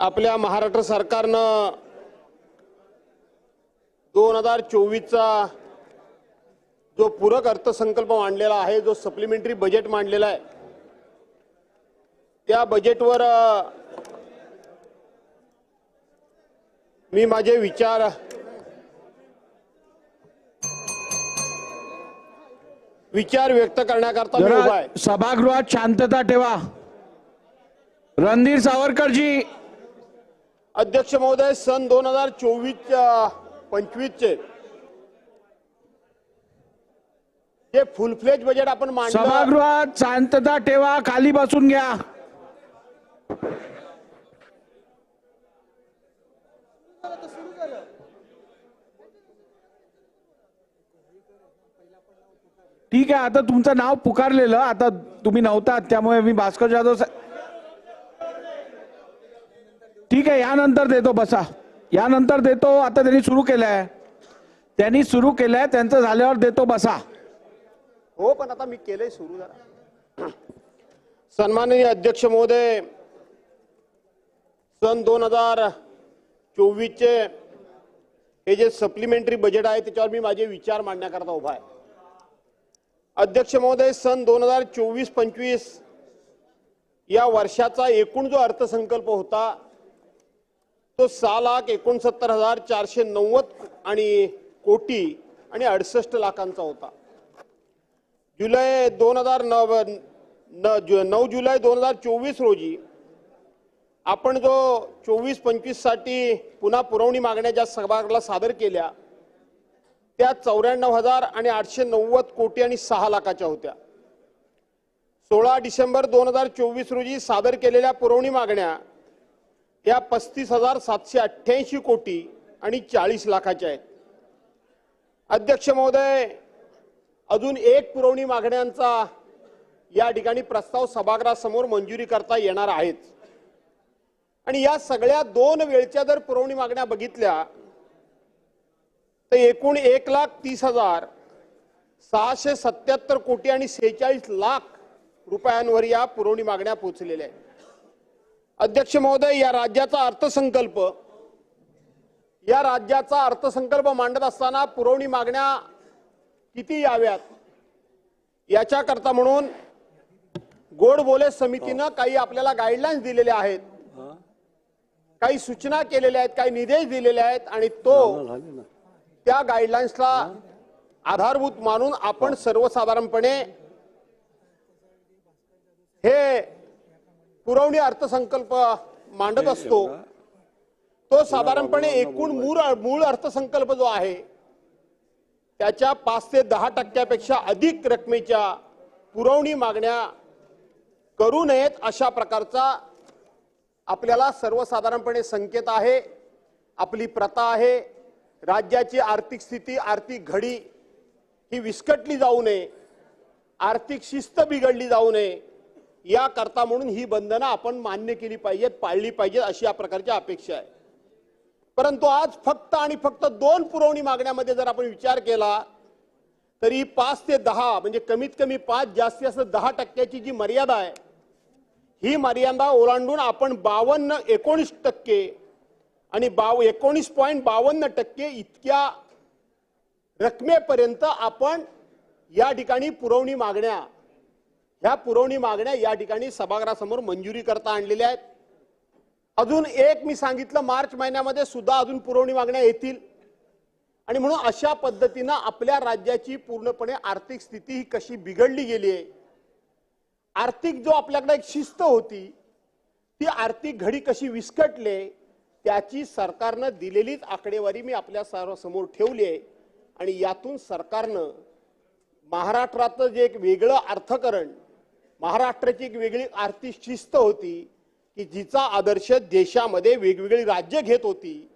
आपल्या महाराष्ट्र सरकारनं दोन हजार चोवीसचा जो पूरक अर्थसंकल्प मांडलेला आहे जो सप्लिमेंटरी बजेट मांडलेला आहे त्या बजेटवर मी माझे विचार विचार व्यक्त करण्याकरता उभा आहे. सभागृहात शांतता ठेवा. रणधीर सावरकरजी अध्यक्ष महोदय सन दोन हजार चोवीस पंचवीसचे जे फुल फ्लेज बजेट आपण मांडलं सभागृहात शांतता ठेवा खाली बसून घ्या. ठीक आहे आता तुमचं नाव पुकारलेलं आता तुम्ही नव्हतात त्यामुळे मी भास्कर जाधव सा- ठीक आहे यानंतर देतो बसा. यानंतर देतो आता त्यांनी सुरू केलंय. त्यांनी सुरू केलंय त्यांचं झाल्यावर देतो बसा. हो पण आता मी केलंय सुरू जरा. सन्माननीय अध्यक्ष महोदय सन दोन हजार चोवीसचे हे जे सप्लिमेंटरी बजेट आहे त्याच्यावर मी माझे विचार मांडण्याकरता उभा आहे. अध्यक्ष महोदय सन दोन हजार चोवीस पंचवीस या वर्षाचा एकूण जो अर्थसंकल्प होता तो सहा लाख एकोणसत्तर हजार चारशे नव्वद आणि कोटी आणि अडसष्ट लाखांचा होता. जुलै दोन हजार नव नऊ जुलै दोन हजार चोवीस रोजी आपण जो चोवीस पंचवीससाठी पुन्हा पुरवणी मागण्या ज्या सभागृहाला सादर केल्या त्या चौऱ्याण्णव हजार आणि आठशे नव्वद कोटी आणि सहा लाखाच्या होत्या. सोळा डिसेंबर दोन हजार चोवीस रोजी सादर केलेल्या पुरवणी मागण्या या पस्तीस हजार सातशे अठ्ठ्याऐंशी कोटी आणि चाळीस लाखाच्या आहेत. अध्यक्ष महोदय अजून एक पुरवणी मागण्यांचा या ठिकाणी प्रस्ताव सभागृहासमोर मंजुरी करता येणार आहेत. आणि या सगळ्या दोन वेळच्या जर पुरवणी मागण्या बघितल्या तर एकूण एक लाख तीस हजार सहाशे सत्याहत्तर कोटी आणि सेहेचाळीस लाख रुपयांवर या पुरवणी मागण्या पोचलेल्या आहेत. अध्यक्ष महोदय या राज्याचा अर्थसंकल्प या राज्याचा अर्थसंकल्प मांडत असताना पुरवणी मागण्या किती याव्यात? याच्याकरता म्हणून गोड बोले समितीनं काही आपल्याला गाईडलाईन्स दिलेल्या आहेत. काही सूचना केलेल्या आहेत काही निर्देश दिलेले आहेत आणि तो त्या गाईडलाईन्सला आधारभूत मानून आपण सर्वसाधारणपणे हे पुरवणी अर्थसंकल्प मांडत असतो. तो साधारणपणे एकूण मूळ मूळ अर्थसंकल्प जो आहे त्याच्या पाच ते दहा टक्क्यापेक्षा अधिक रकमेच्या पुरवणी मागण्या करू नयेत अशा प्रकारचा आपल्याला सर्वसाधारणपणे संकेत आहे. आपली प्रथा आहे. राज्याची आर्थिक स्थिती आर्थिक घडी ही विस्कटली जाऊ नये. आर्थिक शिस्त बिघडली जाऊ नये. याकरता म्हणून ही बंधनं आपण मान्य केली पाहिजेत पाळली पाहिजेत अशी या प्रकारची अपेक्षा आहे. परंतु आज फक्त आणि फक्त दोन पुरवणी मागण्यामध्ये जर आपण विचार केला तरी पाच ते दहा म्हणजे कमीत कमी पाच जास्तीत जास्त दहा टक्क्याची जी मर्यादा आहे ही मर्यादा ओलांडून आपण बावन्न एकोणीस टक्के आणि बाव एकोणीस पॉईंट बावन्न टक्के इतक्या रकमेपर्यंत आपण या ठिकाणी पुरवणी मागण्या ह्या पुरवणी मागण्या या ठिकाणी सभागृहासमोर मंजुरी करता आणलेल्या आहेत. अजून एक मी सांगितलं मार्च महिन्यामध्ये सुद्धा अजून पुरवणी मागण्या येतील. आणि म्हणून अशा पद्धतीनं आपल्या राज्याची पूर्णपणे आर्थिक स्थिती ही कशी बिघडली गेली आहे आर्थिक जो आपल्याकडे एक शिस्त होती ती आर्थिक घडी कशी विस्कटले त्याची सरकारनं दिलेलीच आकडेवारी मी आपल्या सर्वांसमोर ठेवली आहे. आणि यातून सरकारनं महाराष्ट्रातलं जे एक वेगळं अर्थकरण महाराष्ट्राची एक वेगळी आर्थिक शिस्त होती की जिचा आदर्श देशामध्ये वेगवेगळी राज्य घेत होती.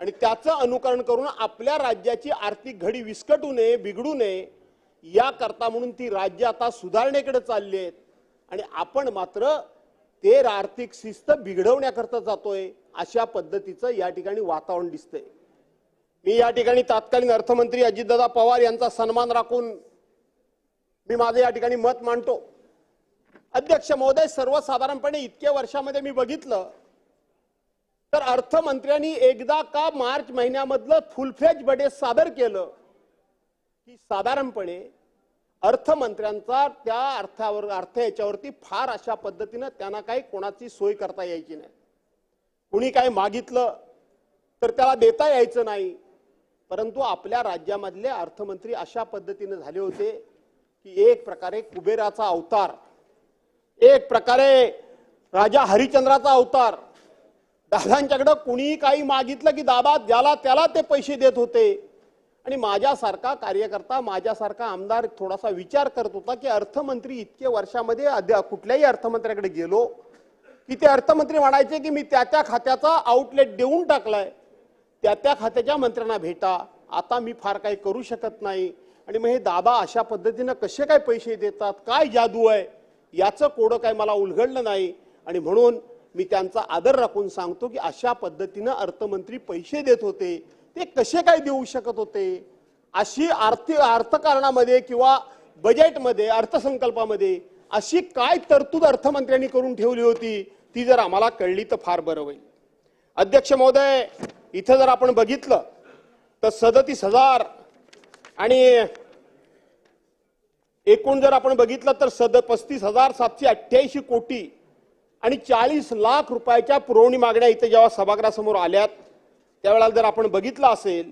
आणि त्याचं अनुकरण करून आपल्या राज्याची आर्थिक घडी विस्कटू नये बिघडू नये याकरता म्हणून ती राज्य आता सुधारणेकडे चालली आहेत. आणि आपण मात्र ते आर्थिक शिस्त बिघडवण्याकरता जातोय अशा पद्धतीचं या ठिकाणी वातावरण दिसतंय. मी या ठिकाणी तत्कालीन अर्थमंत्री अजितदादा पवार यांचा सन्मान राखून मी माझं या ठिकाणी मत मांडतो. अध्यक्ष महोदय सर्वसाधारणपणे इतक्या वर्षामध्ये मी बघितलं तर अर्थमंत्र्यांनी एकदा का मार्च महिन्यामधलं फुलफ्लेज बजेट सादर केलं की साधारणपणे अर्थमंत्र्यांचा त्या अर्थावर अर्थ याच्यावरती फार अशा पद्धतीनं त्यांना काही कोणाची सोय करता यायची नाही. कुणी काय मागितलं तर त्याला देता यायचं नाही. परंतु आपल्या राज्यामधले अर्थमंत्री अशा पद्धतीनं झाले होते की एक प्रकारे कुबेराचा अवतार एक प्रकारे राजा हरिचंद्राचा अवतार. दादांच्याकडं कुणी काही मागितलं की दादा ज्याला त्याला ते पैसे देत होते. आणि माझ्यासारखा कार्यकर्ता माझ्यासारखा आमदार थोडासा विचार करत होता की अर्थमंत्री इतके वर्षामध्ये अद्या- कुठल्याही अर्थमंत्र्याकडे गेलो की ते अर्थमंत्री म्हणायचे की मी त्या त्या खात्याचा आउटलेट देऊन टाकलाय. त्या त्या खात्याच्या मंत्र्यांना भेटा. आता मी फार काही करू शकत नाही. आणि मग हे दादा अशा पद्धतीनं कसे काय पैसे देतात? काय जादू आहे? याचं कोडं काय मला उलगडलं नाही. आणि म्हणून मी त्यांचा आदर राखून सांगतो की अशा पद्धतीनं अर्थमंत्री पैसे देत होते. ते कसे काय देऊ शकत होते? अशी आर्थिक अर्थकारणामध्ये किंवा बजेटमध्ये अर्थसंकल्पामध्ये अशी काय तरतूद अर्थमंत्र्यांनी करून ठेवली होती ती जर आम्हाला कळली तर फार बरं होईल. अध्यक्ष महोदय इथं जर आपण बघितलं तर सदतीस हजार आणि एकूण जर आपण बघितलं तर सद पस्तीस हजार सातशे अठ्ठ्याऐंशी कोटी आणि चाळीस लाख रुपयाच्या पुरवणी मागण्या इथे जेव्हा सभागृहासमोर आल्यात त्यावेळेला जर आपण बघितलं असेल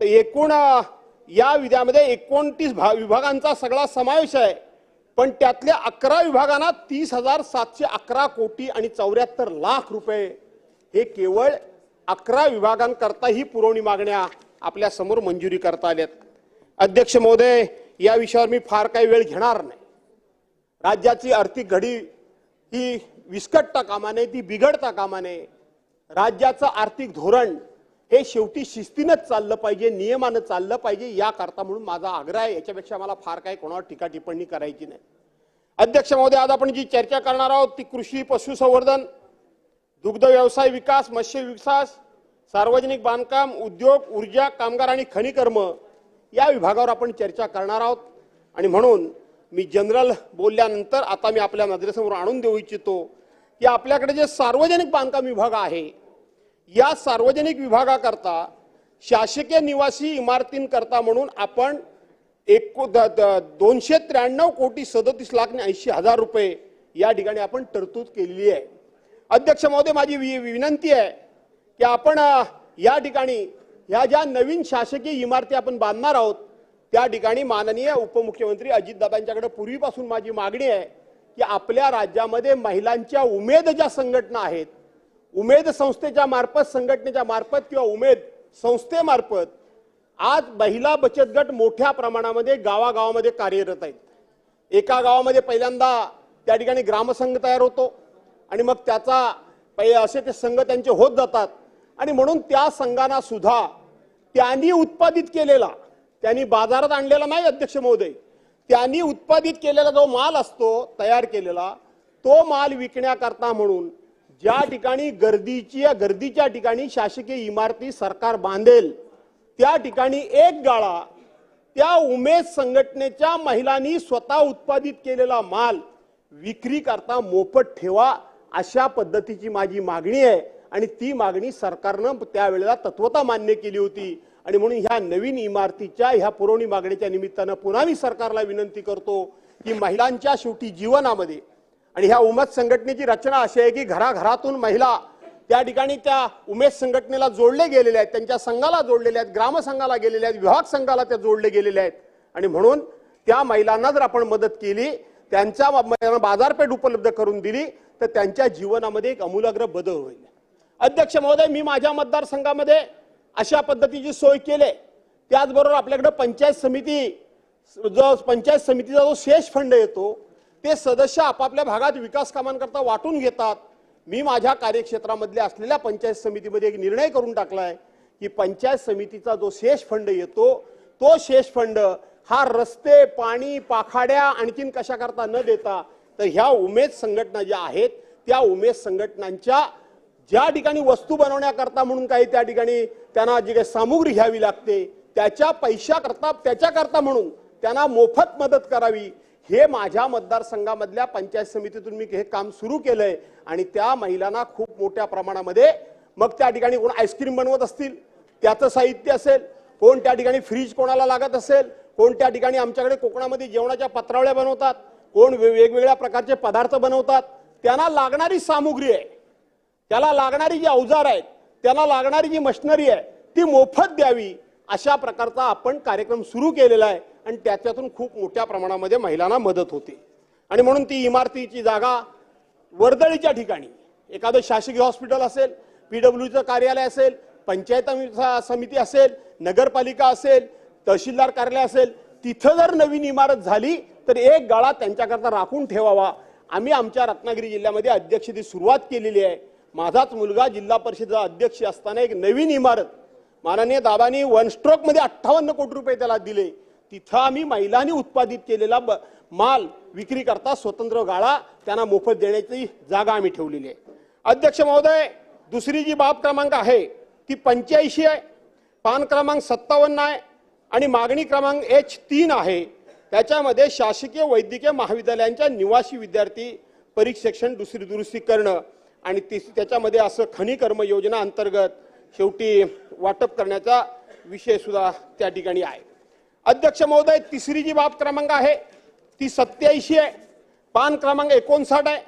तर एकूण या विद्यामध्ये एकोणतीस भा विभागांचा सगळा समावेश आहे. पण त्यातल्या अकरा विभागांना तीस हजार सातशे अकरा कोटी आणि चौऱ्याहत्तर लाख रुपये हे केवळ अकरा विभागांकरता ही पुरवणी मागण्या आपल्यासमोर मंजुरी करता आल्यात. अध्यक्ष महोदय या विषयावर मी फार काही वेळ घेणार नाही. राज्याची आर्थिक घडी ही विस्कटता कामा नये ती बिघडता कामा नये राज्याचं आर्थिक धोरण हे शेवटी शिस्तीनंच चाललं पाहिजे नियमानं चाललं पाहिजे याकरता म्हणून माझा आग्रह आहे. याच्यापेक्षा मला फार काही कोणावर टीका टिप्पणी करायची नाही. अध्यक्ष महोदय आज आपण जी चर्चा करणार आहोत ती कृषी पशुसंवर्धन दुग्ध व्यवसाय विकास मत्स्य विकास सार्वजनिक बांधकाम उद्योग ऊर्जा कामगार आणि खनिकर्म या विभागावर आपण चर्चा करणार आहोत. आणि म्हणून मी जनरल बोलल्यानंतर आता मी आपल्या नजरेसमोर आणून देऊ इच्छितो की आपल्याकडे जे सार्वजनिक बांधकाम विभाग आहे या सार्वजनिक विभागाकरता शासकीय निवासी इमारतींकरता म्हणून आपण एको द- द- दोनशे त्र्याण्णव कोटी सदतीस लाख आणि ऐंशी हजार रुपये या ठिकाणी आपण तरतूद केलेली आहे. अध्यक्ष महोदय माझी वि- विनंती आहे की आपण या ठिकाणी ह्या ज्या नवीन शासकीय इमारती आपण बांधणार आहोत त्या ठिकाणी माननीय उपमुख्यमंत्री अजितदादांच्याकडे पूर्वीपासून माझी मागणी आहे की आपल्या राज्यामध्ये महिलांच्या उमेद ज्या संघटना आहेत उमेद संस्थेच्या मार्फत संघटनेच्या मार्फत किंवा उमेद संस्थेमार्फत आज महिला बचत गट मोठ्या प्रमाणामध्ये गावागावामध्ये कार्यरत आहेत. एका गावामध्ये पहिल्यांदा त्या ठिकाणी ग्रामसंघ तयार होतो आणि मग त्याचा पै असे ते संघ त्यांचे होत जातात. आणि म्हणून त्या संघांना सुद्धा त्यांनी उत्पादित केलेला त्यांनी बाजारात आणलेला नाही अध्यक्ष महोदय त्यांनी उत्पादित केलेला जो माल असतो तयार केलेला तो माल विकण्याकरता म्हणून ज्या ठिकाणी गर्दीची गर्दीच्या ठिकाणी शासकीय इमारती सरकार बांधेल त्या ठिकाणी एक गाळा त्या उमेद संघटनेच्या महिलांनी स्वतः उत्पादित केलेला माल विक्री करता मोफत ठेवा अशा पद्धतीची माझी मागणी आहे. आणि ती मागणी सरकारनं त्यावेळेला तत्वता मान्य केली होती. आणि म्हणून ह्या नवीन इमारतीच्या ह्या पुरवणी मागणीच्या निमित्तानं पुन्हा मी सरकारला विनंती करतो की महिलांच्या शेवटी जीवनामध्ये आणि ह्या उमेद संघटनेची रचना अशी आहे की घराघरातून महिला त्या ठिकाणी त्या उमेद संघटनेला जोडले गेलेल्या आहेत त्यांच्या संघाला जोडलेल्या आहेत ग्रामसंघाला गेलेल्या आहेत विभाग संघाला त्या जोडले गेलेल्या आहेत. आणि म्हणून त्या महिलांना जर आपण मदत केली त्यांच्या बाजारपेठ उपलब्ध करून दिली तर त्यांच्या जीवनामध्ये एक अमूलाग्र बदल होईल. अध्यक्ष महोदय मी माझ्या मतदारसंघामध्ये अशा पद्धतीची सोय केली. त्याचबरोबर आपल्याकडं पंचायत समिती जो पंचायत समितीचा जो शेष फंड येतो ते सदस्य आपापल्या भागात विकास कामांकरता वाटून घेतात. मी माझ्या कार्यक्षेत्रामधल्या असलेल्या पंचायत समितीमध्ये एक निर्णय करून टाकलाय की पंचायत समितीचा जो शेष फंड येतो तो शेष फंड हा रस्ते पाणी पाखाड्या आणखीन कशाकरता न देता तर ह्या उमेद संघटना ज्या आहेत त्या उमेद संघटनांच्या ज्या ठिकाणी वस्तू बनवण्याकरता म्हणून काही त्या ठिकाणी त्यांना जी काही सामुग्री घ्यावी लागते त्याच्या पैशाकरता त्याच्याकरता म्हणून त्यांना मोफत मदत करावी. हे माझ्या मतदारसंघामधल्या पंचायत समितीतून मी हे काम सुरू केलंय आणि त्या महिलांना खूप मोठ्या प्रमाणामध्ये मग त्या ठिकाणी कोण आईस्क्रीम बनवत असतील त्याचं साहित्य असेल कोण त्या ठिकाणी फ्रीज कोणाला लागत असेल कोण त्या ठिकाणी आमच्याकडे कोकणामध्ये जेवणाच्या पत्रावळ्या बनवतात कोण वेगवेगळ्या प्रकारचे पदार्थ बनवतात त्यांना लागणारी सामुग्री आहे. त्याला लागणारी जी अवजार आहेत त्याला लागणारी जी मशिनरी आहे ती मोफत द्यावी अशा प्रकारचा आपण कार्यक्रम सुरू केलेला आहे आणि त्याच्यातून खूप मोठ्या प्रमाणामध्ये महिलांना मदत होते. आणि म्हणून ती इमारतीची जागा वर्दळीच्या ठिकाणी एखादं शासकीय हॉस्पिटल असेल पीडब्ल्यूचं कार्यालय असेल पंचायत समिती- समिती असेल नगरपालिका असेल तहसीलदार कार्यालय असेल तिथं जर नवीन इमारत झाली तर एक गाळा त्यांच्याकरता राखून ठेवावा. आम्ही आमच्या रत्नागिरी जिल्ह्यामध्ये अध्यक्षतेची सुरुवात केलेली आहे. माझाच मुलगा जिल्हा परिषदेचा अध्यक्ष असताना एक नवीन इमारत माननीय दादानी वन स्ट्रोकमध्ये अठ्ठावन्न कोटी रुपये त्याला दिले. तिथं आम्ही महिलांनी उत्पादित केलेला ब- माल विक्री करता स्वतंत्र गाळा त्यांना मोफत देण्याची जागा आम्ही ठेवलेली आहे. अध्यक्ष महोदय दुसरी जी बाब क्रमांक आहे ती पंच्याऐंशी आहे. पान क्रमांक सत्तावन्न आहे आणि मागणी क्रमांक एच तीन आहे. त्याच्यामध्ये शासकीय वैद्यकीय महाविद्यालयांच्या निवासी विद्यार्थी परीक्षण दुसरी दुरुस्ती करणं आणि तिस त्याच्यामध्ये असं खनिकर्म योजना अंतर्गत शेवटी वाटप करण्याचा विषय सुद्धा त्या ठिकाणी आहे. अध्यक्ष महोदय तिसरी जी बाब क्रमांक आहे ती सत्याऐंशी आहे. पान क्रमांक एकोणसाठ आहे.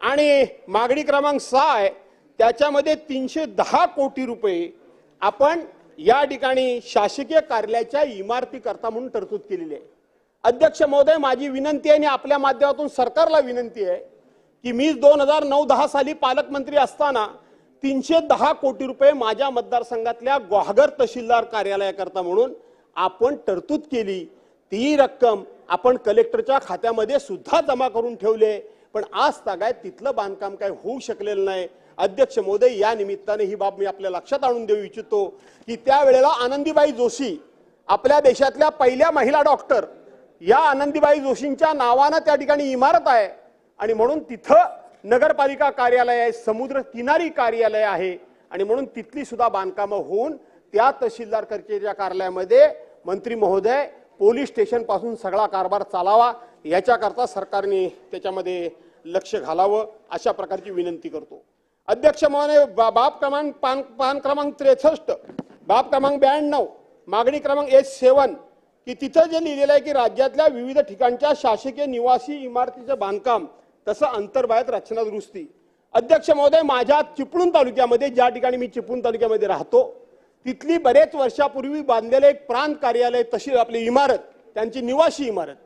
आणि मागणी क्रमांक सहा आहे. त्याच्यामध्ये तीनशे दहा कोटी रुपये आपण या ठिकाणी शासकीय कार्यालयाच्या इमारतीकरता म्हणून तरतूद केलेली आहे. अध्यक्ष महोदय माझी विनंती आहे आणि आपल्या माध्यमातून सरकारला विनंती आहे की मी दोन हजार नऊ दहा साली पालकमंत्री असताना तीनशे दहा कोटी रुपये माझ्या मतदारसंघातल्या ग्वाहगर तहसीलदार कार्यालयाकरता म्हणून आपण तरतूद केली. ती रक्कम आपण कलेक्टरच्या खात्यामध्ये सुद्धा जमा करून ठेवले. पण आज तागायत तिथलं बांधकाम काय होऊ शकलेलं नाही. अध्यक्ष महोदय या निमित्ताने ही बाब मी आपल्या लक्षात आणून देऊ इच्छितो की त्यावेळेला आनंदीबाई जोशी आपल्या देशातल्या पहिल्या महिला डॉक्टर या आनंदीबाई जोशींच्या नावानं त्या ठिकाणी इमारत आहे. आणि म्हणून तिथं नगरपालिका कार्यालय आहे समुद्र किनारी कार्यालय आहे. आणि म्हणून तिथली सुद्धा बांधकामं होऊन त्या तहसीलदार कचेरीच्या कार्यालयामध्ये मंत्री महोदय पोलीस स्टेशनपासून सगळा कारभार चालावा याच्याकरता सरकारने त्याच्यामध्ये लक्ष घालावं अशा प्रकारची विनंती करतो. अध्यक्ष महोदय बा- बाब क्रमांक पान पान क्रमांक त्रेसष्ट बाब क्रमांक ब्याण्णव मागणी क्रमांक एस सेवन की तिथं जे लिहिलेलं आहे की राज्यातल्या विविध ठिकाणच्या शासकीय निवासी इमारतीचं बांधकाम तसं अंतर्बाह्यत रचना दुरुस्ती. अध्यक्ष महोदय माझ्या चिपळूण तालुक्यामध्ये ज्या ठिकाणी मी चिपळूण तालुक्यामध्ये राहतो तिथली बरेच वर्षापूर्वी बांधलेलं एक प्रांत कार्यालय तशी आपली इमारत त्यांची निवासी इमारत.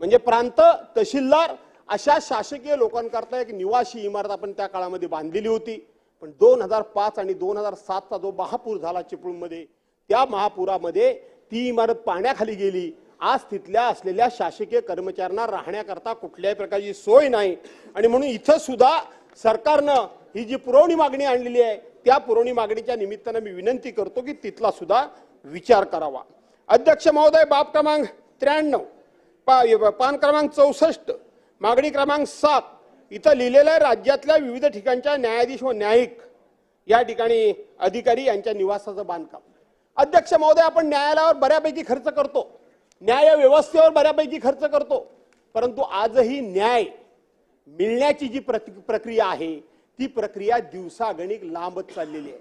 म्हणजे प्रांत तहसीलदार अशा शासकीय लोकांकरता एक निवासी इमारत आपण त्या काळामध्ये बांधलेली होती. पण दोन हजार पाच आणि दोन हजार सातचा जो महापूर झाला चिपळूणमध्ये त्या महापुरामध्ये ती इमारत पाण्याखाली गेली. आज तिथल्या असलेल्या शासकीय कर्मचाऱ्यांना राहण्याकरता कुठल्याही प्रकारची सोय नाही. आणि म्हणून इथं सुद्धा सरकारनं ही जी पुरवणी मागणी आणलेली आहे त्या पुरवणी मागणीच्या निमित्तानं मी विनंती करतो की तिथला सुद्धा विचार करावा. अध्यक्ष महोदय बाब क्रमांक त्र्याण्णव पा पान क्रमांक चौसष्ट मागणी क्रमांक सात इथं लिहिलेलं आहे राज्यातल्या विविध ठिकाणच्या न्यायाधीश व न्यायिक या ठिकाणी अधिकारी यांच्या निवासाचं बांधकाम. अध्यक्ष महोदय आपण न्यायालयावर बऱ्यापैकी खर्च करतो. न्याय व्यवस्थेवर बऱ्यापैकी खर्च करतो. परंतु आजही न्याय मिळण्याची जी प्रक्रिया आहे ती प्रक्रिया दिवसागणिक लांबत चाललेली आहे.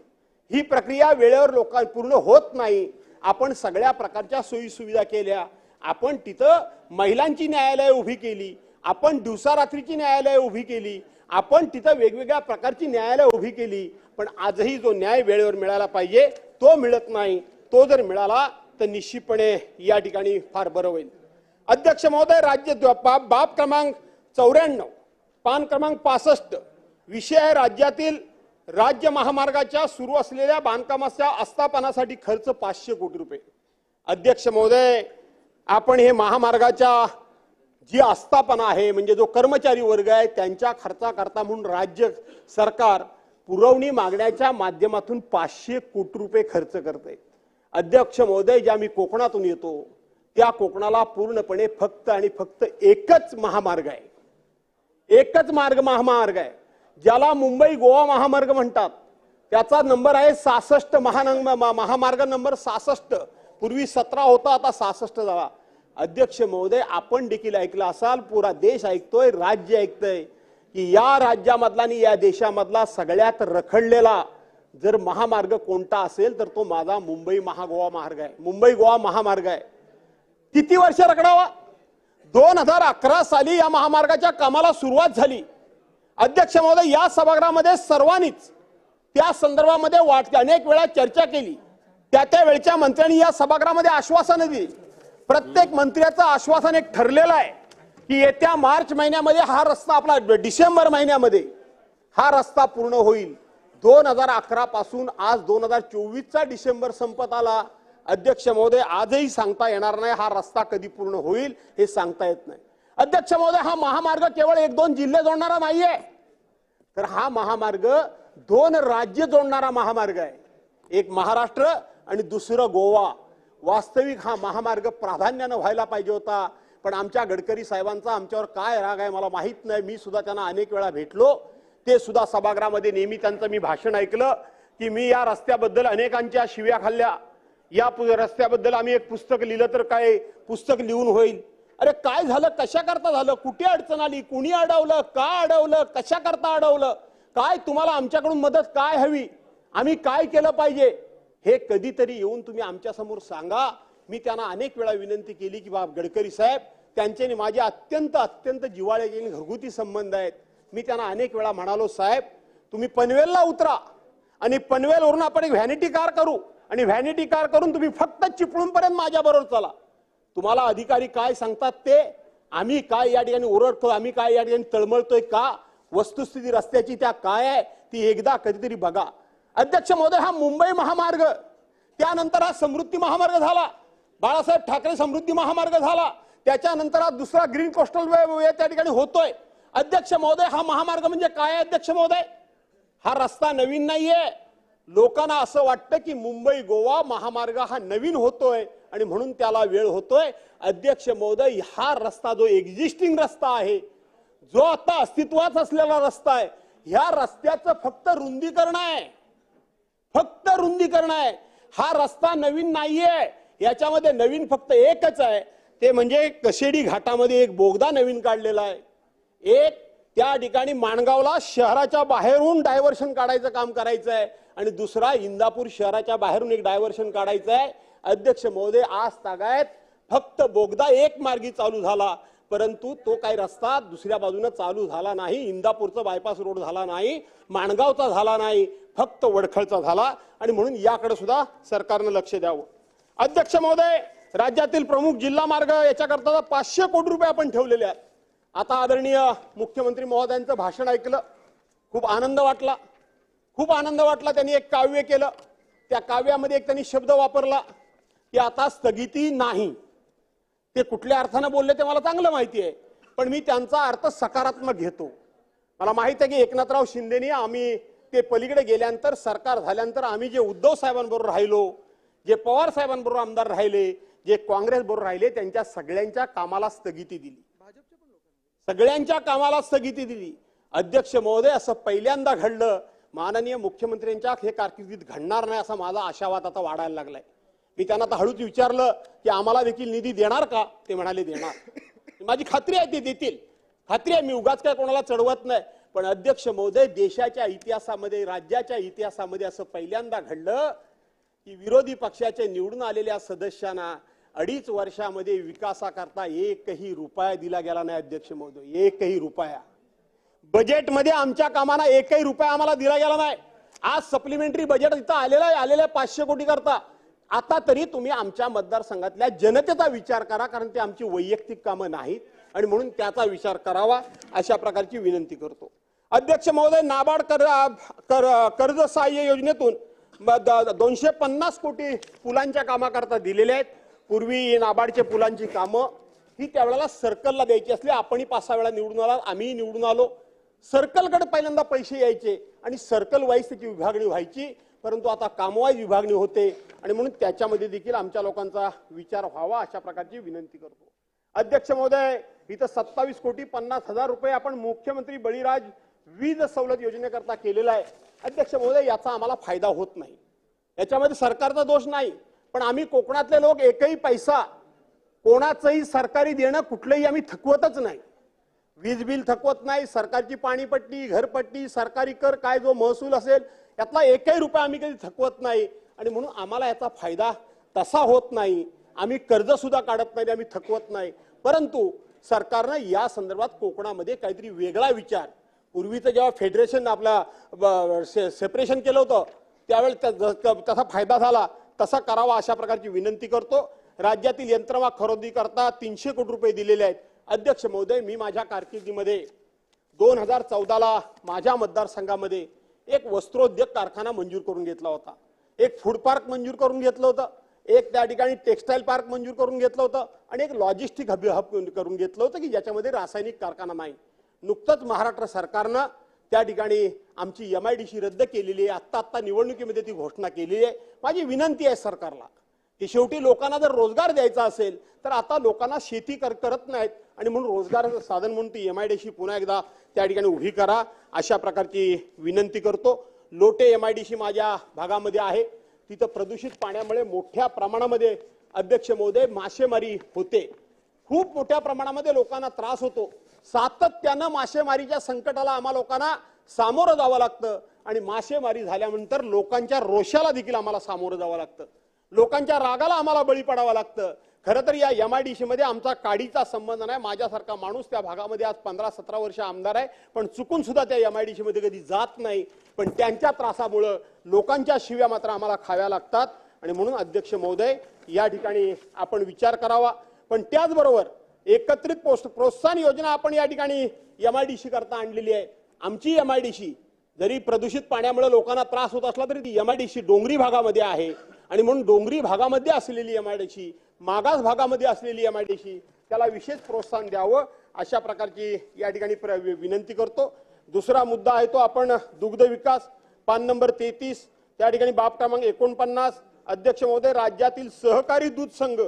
ही प्रक्रिया वेळेवर लोकां पूर्ण होत नाही. आपण सगळ्या प्रकारच्या सोयीसुविधा केल्या. आपण तिथं महिलांची न्यायालयं उभी केली. आपण दिवसारात्रीची न्यायालय उभी केली. आपण तिथं वेगवेगळ्या प्रकारची न्यायालयं उभी केली. पण आजही जो न्याय वेळेवर मिळाला पाहिजे तो मिळत नाही. तो जर मिळाला तर निश्चितपणे या ठिकाणी फार बरं होईल. अध्यक्ष महोदय राज्य बाब बाब क्रमांक चौऱ्याण्णव पान क्रमांक पासष्ट विषय आहे राज्यातील राज्य महामार्गाच्या सुरू असलेल्या बांधकामाच्या आस्थापनासाठी खर्च पाचशे कोटी रुपये. अध्यक्ष महोदय आपण हे महामार्गाच्या जी आस्थापना आहे म्हणजे जो कर्मचारी वर्ग आहे त्यांच्या खर्चाकरता म्हणून राज्य सरकार पुरवणी मागण्याच्या माध्यमातून पाचशे कोटी रुपये खर्च करते अध्यक्ष महोदय ज्या मी कोकणातून येतो त्या कोकणाला पूर्णपणे फक्त आणि फक्त एकच महामार्ग आहे. एकच मार्ग महामार्ग आहे. ज्याला मुंबई गोवा महामार्ग म्हणतात. त्याचा नंबर आहे सहासष्ट महानंग महामार्ग नंबर सहासष्ट. पूर्वी सतरा होता आता सहासष्ट झाला. अध्यक्ष महोदय आपण देखील ऐकलं असाल पुरा देश ऐकतोय राज्य ऐकतंय की या राज्यामधला आणि या देशामधला सगळ्यात रखडलेला जर महामार्ग कोणता असेल तर तो माझा मुंबई महागोवा मार्ग आहे. मुंबई गोवा महामार्ग आहे. किती वर्ष रखडावा? दोन हजार अकरा साली या महामार्गाच्या कामाला सुरुवात झाली. अध्यक्ष महोदय या सभागृहामध्ये सर्वांनीच त्या संदर्भामध्ये वाट अनेक वेळा चर्चा केली. त्या त्या वेळच्या मंत्र्यांनी या सभागृहामध्ये आश्वासनं दिली. प्रत्येक मंत्र्याचं आश्वासन एक ठरलेलं आहे की येत्या मार्च महिन्यामध्ये हा रस्ता आपला डिसेंबर महिन्यामध्ये हा रस्ता पूर्ण होईल. दोन हजार अकरा पासून आज दोन हजार चोवीसचा डिसेंबर संपत आला. अध्यक्ष महोदय आजही सांगता येणार नाही हा रस्ता कधी पूर्ण होईल हे सांगता येत नाही. अध्यक्ष महोदय हा महामार्ग केवळ एक दोन जिल्हे जोडणारा नाहीये. तर हा महामार्ग दोन राज्य जोडणारा महामार्ग आहे. एक महाराष्ट्र आणि दुसरं गोवा. वास्तविक हा महामार्ग प्राधान्यानं व्हायला पाहिजे होता. पण आमच्या गडकरी साहेबांचा आमच्यावर काय राग आहे मला माहीत नाही. मी सुद्धा त्यांना अनेक वेळा भेटलो. ते सुद्धा सभागृहामध्ये नेहमी त्यांचं मी भाषण ऐकलं की मी या रस्त्याबद्दल अनेकांच्या शिव्या खाल्ल्या. या पु- रस्त्याबद्दल आम्ही एक पुस्तक लिहिलं तर काय? पुस्तक लिहून होईल. अरे काय झालं? कशा करता झालं? कुठे अडचण आली? कुणी अडवलं? का अडवलं? कशा करता अडवलं? काय तुम्हाला आमच्याकडून मदत काय हवी? आम्ही काय केलं पाहिजे? हे कधीतरी येऊन तुम्ही आमच्यासमोर सांगा. मी त्यांना अनेक वेळा विनंती केली की बाब गडकरी साहेब त्यांच्याने माझे अत्यंत अत्यंत जिवाळ्याचे घरगुती संबंध आहेत. मी त्यांना अनेक वेळा म्हणालो साहेब तुम्ही पनवेलला उतरा आणि पनवेलवरून आपण एक व्हॅनिटी कार करू आणि व्हॅनिटी कार करून तुम्ही फक्त चिपळूणपर्यंत माझ्याबरोबर चला. तुम्हाला अधिकारी काय सांगतात ते आम्ही काय या ठिकाणी ओरडतो आम्ही काय या ठिकाणी तळमळतोय का? वस्तुस्थिती रस्त्याची त्या काय आहे ती एकदा कधीतरी बघा. अध्यक्ष महोदय हा मुंबई महामार्ग त्यानंतर हा समृद्धी महामार्ग झाला. बाळासाहेब ठाकरे समृद्धी महामार्ग झाला. त्याच्यानंतर हा दुसरा ग्रीन कोस्टल वे त्या ठिकाणी होतोय. अध्यक्ष महोदय हा महामार्ग म्हणजे काय अध्यक्ष महोदय? हा रस्ता नवीन नाहीये. लोकांना असं वाटतं की मुंबई गोवा महामार्ग हा नवीन होतोय आणि म्हणून त्याला वेळ होतोय. अध्यक्ष महोदय हा रस्ता जो एक्झिस्टिंग रस्ता आहे जो आता अस्तित्वात असलेला रस्ता आहे ह्या रस्त्याचं फक्त रुंदीकरण आहे. फक्त रुंदीकरण आहे. हा रस्ता नवीन नाहीये. याच्यामध्ये नवीन फक्त एकच आहे. ते म्हणजे कशेडी घाटामध्ये एक बोगदा नवीन काढलेला आहे. एक त्या ठिकाणी माणगावला शहराच्या बाहेरून डायव्हर्शन काढायचं काम करायचं आहे आणि दुसरा इंदापूर शहराच्या बाहेरून एक डायव्हर्शन काढायचं आहे अध्यक्ष महोदय आज तागायत फक्त बोगदा एक मार्गी चालू झाला परंतु तो काही रस्ता दुसऱ्या बाजूने चालू झाला नाही इंदापूरचा बायपास रोड झाला नाही माणगावचा झाला नाही फक्त वडखळचा झाला आणि म्हणून याकडे सुद्धा सरकारनं लक्ष द्यावं. अध्यक्ष महोदय राज्यातील प्रमुख जिल्हा मार्ग याच्याकरता पाचशे कोटी रुपये आपण ठेवलेले आहेत. आता आदरणीय मुख्यमंत्री महोदयांचं भाषण ऐकलं. खूप आनंद वाटला. खूप आनंद वाटला त्यांनी एक काव्य केलं. त्या काव्यामध्ये एक त्यांनी शब्द वापरला की आता स्थगिती नाही. ते कुठल्या अर्थानं बोलले ते मला चांगलं माहिती आहे पण मी त्यांचा अर्थ सकारात्मक घेतो. मला माहिती आहे की एकनाथराव शिंदेनी आम्ही ते पलीकडे गेल्यानंतर सरकार झाल्यानंतर आम्ही जे उद्धव साहेबांबरोबर राहिलो जे पवार साहेबांबरोबर आमदार राहिले जे काँग्रेसबरोबर राहिले त्यांच्या सगळ्यांच्या कामाला स्थगिती दिली. सगळ्यांच्या कामाला स्थगिती दिली. अध्यक्ष महोदय असं पहिल्यांदा घडलं. माननीय मुख्यमंत्र्यांच्या हे कारकिर्दीत घडणार नाही असा माझा आशावाद आता वाढायला लागलाय. मी त्यांना आता हळूच विचारलं की आम्हाला देखील निधी देणार का? ते म्हणाले देणार. माझी खात्री आहे ते देतील. खात्री आहे मी उगाच काय कोणाला चढवत नाही. पण अध्यक्ष महोदय देशाच्या इतिहासामध्ये राज्याच्या इतिहासामध्ये असं पहिल्यांदा घडलं की विरोधी पक्षाचे निवडून आलेल्या सदस्यांना अडीच वर्षामध्ये विकासाकरता एकही रुपया दिला गेला नाही अध्यक्ष महोदय एकही रुपया. बजेटमध्ये आमच्या कामाला एकही रुपया आम्हाला दिला गेला नाही. आज सप्लिमेंटरी बजेट इथं आलेलं आहे आलेल्या पाचशे कोटी करता आता तरी तुम्ही आमच्या मतदारसंघातल्या जनतेचा विचार करा कारण ते आमची वैयक्तिक कामं नाहीत. आणि म्हणून त्याचा विचार करावा अशा प्रकारची विनंती करतो. अध्यक्ष महोदय नाबार्ड कर, कर कर्ज सहाय्य योजनेतून दोनशे पन्नास कोटी पुलांच्या कामाकरता दिलेले आहेत. पूर्वी नाबार्डचे पुलांची कामं ही त्यावेळेला सर्कलला द्यायची असली आपणही पाच सहा वेळा निवडून आला आम्हीही निवडून आलो. सर्कलकडे पहिल्यांदा पैसे यायचे आणि सर्कल वाईज त्याची विभागणी व्हायची परंतु आता कामवाईज विभागणी होते आणि म्हणून त्याच्यामध्ये देखील आमच्या लोकांचा विचार व्हावा अशा प्रकारची विनंती करतो. अध्यक्ष महोदय इथं सत्तावीस कोटी पन्नास हजार रुपये आपण मुख्यमंत्री बळीराज वीज सवलत योजनेकरता केलेला आहे. अध्यक्ष महोदय याचा आम्हाला फायदा होत नाही. याच्यामध्ये सरकारचा दोष नाही. पण आम्ही कोकणातले लोक एकही पैसा कोणाचंही सरकारी देणं कुठलंही आम्ही थकवतच नाही. वीज बिल थकवत नाही सरकारची पाणीपट्टी घरपट्टी सरकारी कर काय जो महसूल असेल यातला एकही रुपया आम्ही कधी थकवत नाही. आणि म्हणून आम्हाला याचा फायदा तसा होत नाही. आम्ही कर्जसुद्धा काढत नाही आम्ही थकवत नाही. परंतु सरकारनं या संदर्भात कोकणामध्ये काहीतरी वेगळा विचार. पूर्वीचं जेव्हा फेडरेशन आपला सेपरेशन केलं होतं त्यावेळेस त्या- ज- तसा फायदा झाला. तसा करावा अशा प्रकारची विनंती करतो. राज्यातील यंत्रमा खरेदी करता तीनशे कोटी रुपये दिलेले आहेत. अध्यक्ष महोदय मी माझ्या कारकिर्दीमध्ये दोन हजार चौदाला माझ्या मतदारसंघामध्ये एक वस्त्रोद्योग कारखाना मंजूर करून घेतला होता. एक फूड पार्क मंजूर करून घेतलं होतं. एक त्या ठिकाणी टेक्स्टाईल पार्क मंजूर करून घेतलं होतं. आणि एक लॉजिस्टिक हब हब करून घेतलं होतं की ज्याच्यामध्ये रासायनिक कारखाना नाही. नुकतंच महाराष्ट्र सरकारनं त्या ठिकाणी आमची एम आय डी सी रद्द केलेली आहे. आत्ता आत्ता निवडणुकीमध्ये ती घोषणा केलेली आहे. माझी विनंती आहे सरकारला की शेवटी लोकांना जर रोजगार द्यायचा असेल तर आता लोकांना शेती कर करत नाहीत. आणि म्हणून रोजगार साधन म्हणून ती एम आय डी सी पुन्हा एकदा त्या ठिकाणी उभी करा. अशा प्रकारची विनंती करतो. Lote M I D C माझ्या भागामध्ये आहे. तिथं प्रदूषित पाण्यामुळे मोठ्या प्रमाणामध्ये अध्यक्ष महोदय मासेमारी होते. खूप मोठ्या प्रमाणामध्ये लोकांना त्रास होतो. सातत्यानं मासेमारीच्या संकटाला आम्हा लोकांना सामोरं जावं लागतं. आणि मासेमारी झाल्यानंतर लोकांच्या रोषाला देखील आम्हाला सामोरं जावं लागतं. लोकांच्या रागाला आम्हाला बळी पडावं लागतं. खरं तर या एम आय डी सीमध्ये आमचा काडीचा संबंध नाही. माझ्यासारखा माणूस त्या भागामध्ये आज पंधरा सतरा वर्ष आमदार आहे. पण चुकून सुद्धा त्या एम आय डी सीमध्ये कधी जात नाही. पण त्यांच्या त्रासामुळं लोकांच्या शिव्या मात्र आम्हाला खाव्या लागतात. आणि म्हणून अध्यक्ष महोदय या ठिकाणी आपण विचार करावा. पण त्याचबरोबर एकत्रित पोस्ट प्रोत्साहन योजना आपण या ठिकाणी एम आय डी सी करता आणलेली आहे. आमची एम आय डी सी जरी प्रदूषित पाण्यामुळे लोकांना त्रास होत असला तरी ती एम आय डी सी डोंगरी भागामध्ये आहे. आणि म्हणून डोंगरी भागामध्ये असलेली एम आय डी सी मागास भागामध्ये असलेली एम आय डी सी त्याला विशेष प्रोत्साहन द्यावं अशा प्रकारची या ठिकाणी प्र- विनंती करतो. दुसरा मुद्दा आहे तो आपण दुग्ध विकास पान नंबर तेहतीस त्या ठिकाणी बाब क्रमांक एकोणपन्नास अध्यक्ष महोदय राज्यातील सहकारी दूध संघ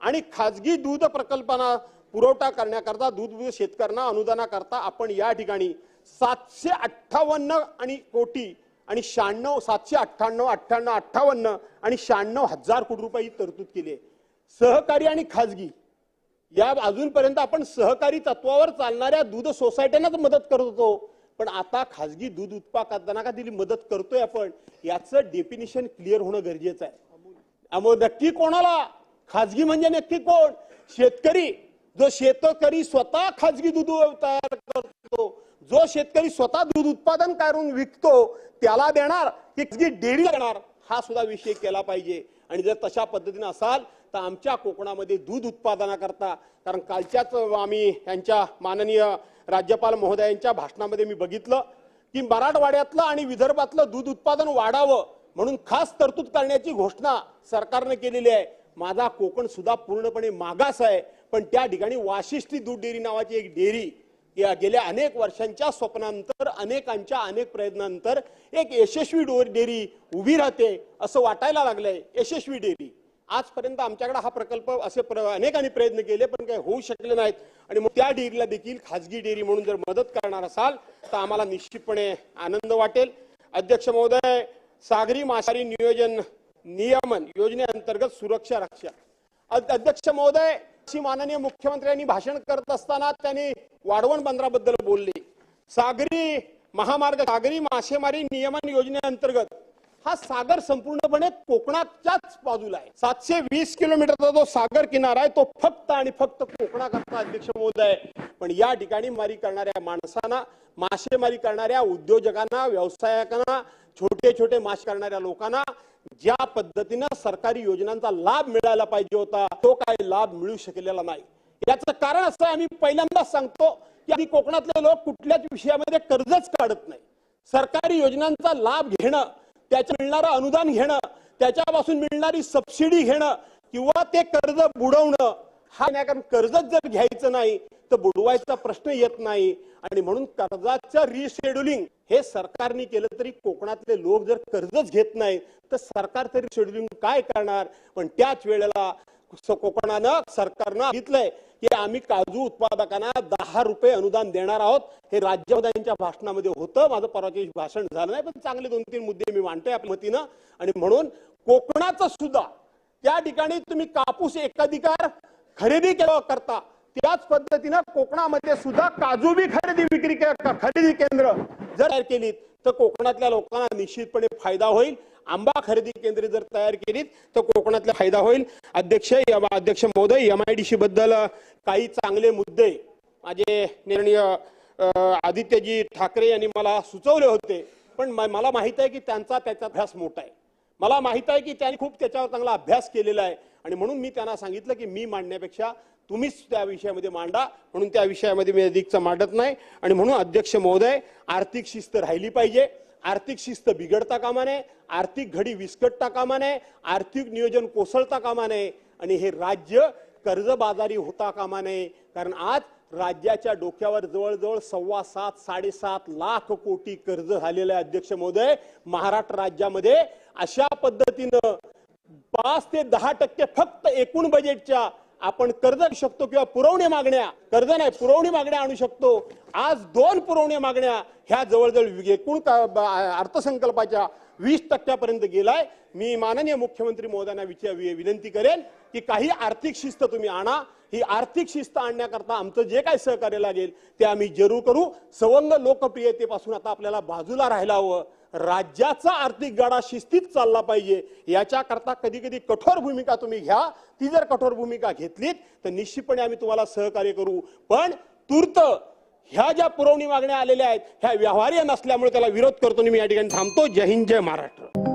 आणि खाजगी दूध प्रकल्पांना पुरवठा करण्याकरता दूध शेतकऱ्यांना अनुदानाकरता आपण या ठिकाणी सातशे अठ्ठावन्न आणि कोटी आणि शहाण्णव सातशे अठ्ठ्याण्णव अठ्ठ्याण्णव अठ्ठावन्न आणि शहाण्णव हजार कोटी रुपये ही तरतूद केली आहे. सहकारी आणि खाजगी या अजूनपर्यंत आपण सहकारी तत्वावर चालणाऱ्या दूध सोसायट्यांनाच मदत करत होतो. पण आता खाजगी दूध उत्पादकांना का दिली मदत करतोय आपण याचं डेफिनेशन क्लिअर होणं गरजेचं आहे. नक्की कोणाला? खाजगी म्हणजे नक्की कोण? शेतकरी. जो शेतकरी स्वतः खाजगी दूध तयार करतो जो शेतकरी स्वतः दूध उत्पादन करून विकतो त्याला देणार की खाजगी डेअरीला देणार हा सुद्धा विषय केला पाहिजे. आणि जर तशा पद्धतीने असाल तर आमच्या कोकणामध्ये दूध उत्पादनाकरता कारण कालच्याच आम्ही यांच्या माननीय राज्यपाल महोदयांच्या भाषणामध्ये मी बघितलं की मराठवाड्यातलं आणि विदर्भातलं दूध उत्पादन वाढावं म्हणून खास तरतूद करण्याची घोषणा सरकारनं केलेली आहे. माझा कोकण सुद्धा पूर्णपणे मागास आहे. पण त्या ठिकाणी वाशिष्ठी दूध डेअरी नावाची एक डेअरी या गेल्या अनेक वर्षांच्या स्वप्नानंतर अनेकांच्या अनेक प्रयत्नानंतर एक यशस्वी डोर डेअरी उभी राहते असं वाटायला लागलंय यशस्वी डेअरी. आजपर्यंत आमच्याकडे हा प्रकल्प असे प्र- अनेकांनी प्रयत्न केले पण काही होऊ शकले नाहीत. आणि मग त्या डेअरीला देखील खाजगी डेअरी म्हणून जर मदत करणार असाल तर आम्हाला निश्चितपणे आनंद वाटेल. अध्यक्ष महोदय सागरी माशारी नियोजन नियमन योजनेअंतर्गत सुरक्षा रक्षा. अध्यक्ष महोदय अशी माननीय मुख्यमंत्र्यांनी भाषण करत असताना त्यांनी वाढवण बंदराबद्दल बोलले सागरी महामार्ग सागरी मासेमारी नियमन योजनेअंतर्गत हा सागर संपूर्णपणे कोकणाच्याच बाजूला आहे सातशे वीस किलोमीटरचा जो सागर किनारा आहे तो फक्त आणि फक्त कोकणाकरता अध्यक्ष महोदय आहे. पण या ठिकाणी मारी करणाऱ्या माणसांना मासेमारी करणाऱ्या उद्योजकांना व्यावसायिकांना छोटे छोटे माश करणाऱ्या लोकांना ज्या पद्धतीनं सरकारी योजनांचा लाभ मिळायला पाहिजे होता तो काही लाभ मिळू शकलेला नाही. याचं कारण असं आहे, आम्ही पहिल्यांदाच सांगतो की आधी कोकणातले लोक कुठल्याच विषयामध्ये कर्जच काढत नाही. सरकारी योजनांचा लाभ घेणं त्याचं मिळणारं अनुदान घेणं त्याच्यापासून मिळणारी सबसिडी घेणं किंवा ते कर्ज बुडवणं हा नाही कारण कर्जच जर घ्यायचं नाही तर बुडवायचा प्रश्न येत नाही. आणि म्हणून कर्जाचं रिशेड्युलिंग हे सरकारने केलं तरी कोकणातले लोक जर कर्जच घेत नाही तर सरकार तरी शेड्युलिंग काय करणार? पण त्याच वेळेला कोकणानं सरकारनं सांगितलंय की आम्ही काजू उत्पादकांना दहा रुपये अनुदान देणार आहोत. हे राज्यवाद्यांच्या भाषणामध्ये होतं. माझं परवाच्या भाषण झालं नाही पण चांगले दोन तीन मुद्दे मी मांडतोय आपल्या मतीनं आणि म्हणून कोकणाचं सुद्धा त्या ठिकाणी तुम्ही कापूस एकाधिकार खरेदी केला करता. त्याच पद्धतीनं कोकणामध्ये सुद्धा काजू बी खरेदी विक्री के- खरेदी केंद्र जर तयार केलीत तर कोकणातल्या लोकांना निश्चितपणे फायदा होईल. आंबा खरेदी केंद्रे जर तयार केलीत तर कोकणातला फायदा होईल. अध्यक्ष अध्यक्ष महोदय एम आय डी सी बद्दल काही चांगले मुद्दे माझे निर्णय आदित्यजी ठाकरे यांनी मला सुचवले होते. पण मला माहीत आहे की त्यांचा त्याचा अभ्यास मोठा आहे. मला माहीत आहे की त्यांनी खूप त्याच्यावर चांगला अभ्यास केलेला आहे. आणि म्हणून मी त्यांना सांगितलं की मी मांडण्यापेक्षा तुम्हीच त्या विषयामध्ये मांडा म्हणून त्या विषयामध्ये मी अधिकच मांडत नाही. आणि म्हणून अध्यक्ष महोदय आर्थिक शिस्त राहिली पाहिजे. आर्थिक शिस्त बिघडता कामा नये. आर्थिक घडी विस्कटता कामा नये. आर्थिक नियोजन कोसळता कामा नये. आणि हे राज्य कर्जबाजारी होता कामा नये. कारण आज राज्याच्या डोक्यावर जवळजवळ सव्वा सात साडेसात लाख कोटी कर्ज झालेलं आहे अध्यक्ष महोदय. महाराष्ट्र राज्यामध्ये अशा पद्धतीनं पाच ते दहा टक्के फक्त एकूण बजेटच्या आपण कर्ज शकतो किंवा पुरवणी मागण्या कर्ज नाही पुरवणी मागण्या आणू शकतो. आज दोन पुरवणी मागण्या ह्या जवळजवळ एकूण का- अर्थसंकल्पाच्या वीस टक्क्यापर्यंत गेलाय. मी माननीय मुख्यमंत्री महोदयांना विचार विनंती करेन की काही आर्थिक शिस्त तुम्ही आणा. ही आर्थिक शिस्त आणण्याकरता आमचं जे काही सहकार्य लागेल ते आम्ही जरूर करू. सवंग लोकप्रियतेपासून आता आपल्याला बाजूला राहायला हवं राज्याचा आर्थिक गाडा शिस्तीत चालला पाहिजे. याच्याकरता कधी कधी कठोर भूमिका तुम्ही घ्या. ती जर कठोर भूमिका घेतलीत तर निश्चितपणे आम्ही तुम्हाला सहकार्य करू. पण तूर्त ह्या ज्या पुरवणी मागण्या आलेल्या आहेत ह्या व्यवहार्य नसल्यामुळे त्याला विरोध करतो मी या ठिकाणी थांबतो. जय हिंद जय महाराष्ट्र.